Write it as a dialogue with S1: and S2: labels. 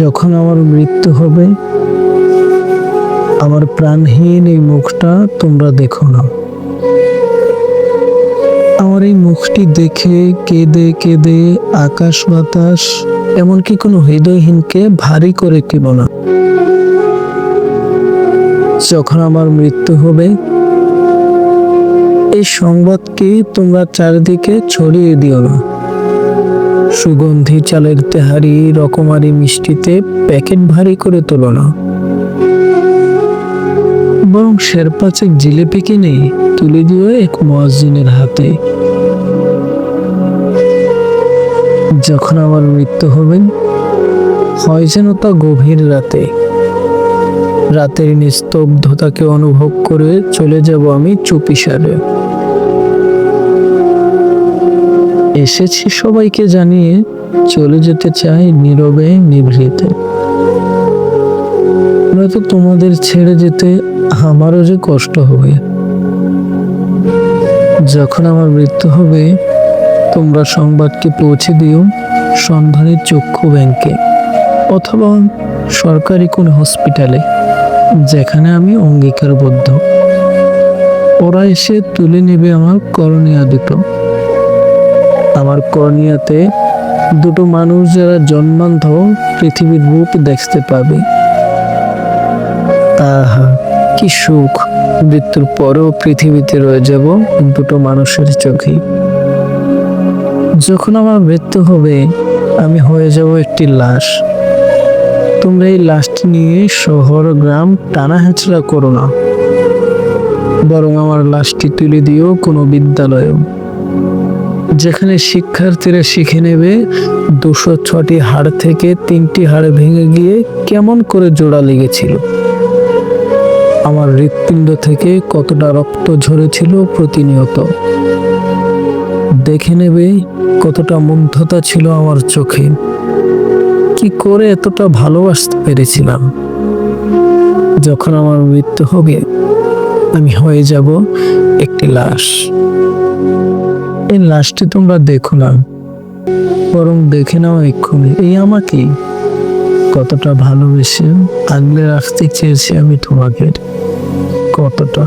S1: যখন আমার মৃত্যু হবে, আমার প্রাণহীন এই মুখটা তোমরা দেখো না। আমার এই মুখটি দেখে কেঁদে কেঁদে আকাশ বাতাস, এমনকি কোনো হৃদয়হীনকে ভারী করে কেব না। যখন আমার মৃত্যু হবে, এই সংবাদকে তোমরা চারিদিকে ছড়িয়ে দিও না। সুগন্ধি চালের তেহারি, রকমারি মিষ্টিতে প্যাকেট ভারী করে তোলো না। বরং শেরপাচেক জিলেপি কিনে তুলে দিও এক মহাজিনের হাতে। যখন আমার মৃত্যু হবে, হয় যেন তা গভীর রাতে। রাতের নিস্তব্ধতাকে অনুভব করে চলে যাব আমি চুপিসারে। এসেছি সবাইকে জানিয়ে চলে যেতে চাই নীরবে, নিভৃতে। নয়তো তোমাদের ছেড়ে যেতে আমারও যে কষ্ট হবে। যখন আমার মৃত্যু হবে, তোমরা সংবাদকে পৌঁছে দিও সন্ধানী চক্ষু ব্যাংকে অথবা সরকারি কোন হসপিটালে, যেখানে আমি অঙ্গীকারবদ্ধ। ওরা এসে তুলে নেবে আমার করণীয় দুটো। আমার করণীয়াতে দুটো মানুষ যারা জন্মান্ধ পৃথিবীর রূপ দেখতে পাবে। আহা কি সুখ? মৃত্যুর পরেও পৃথিবীতে রয়ে যাব দুটো মানুষের চোখে। যখন আমার মৃত্যু হবে, আমি হয়ে যাব একটি লাশ। তোমরা এই লাশটি নিয়ে শহর, গ্রাম টানা হেঁচড়া করো না। বরং আমার লাশটি তুলে দিও কোনো বিদ্যালয়ে যেখানে শিক্ষার্থীরা শিখে নেবে, দুশো ছটি হাড় থেকে তিনটি হাড় ভেঙে গিয়ে কেমন করে জোড়া লেগেছিল? আমার হৃৎপিণ্ড থেকে কতটা রক্ত ঝরেছিল প্রতিনিয়ত। দেখে নেবে কতটা মুগ্ধতা ছিল আমার চোখে। কি করে এতটা ভালোবাসতে পেরেছিলাম? যখন আমার মৃত্যু হবে, আমি হয়ে যাব একটি লাশ। এই লাশটি তোমরা দেখো না, বরং দেখে নাও এক্ষুনি। এই আমাকে কতটা ভালোবেসে আগলে রাখতে চেয়েছি আমি তোমাকে কতটা?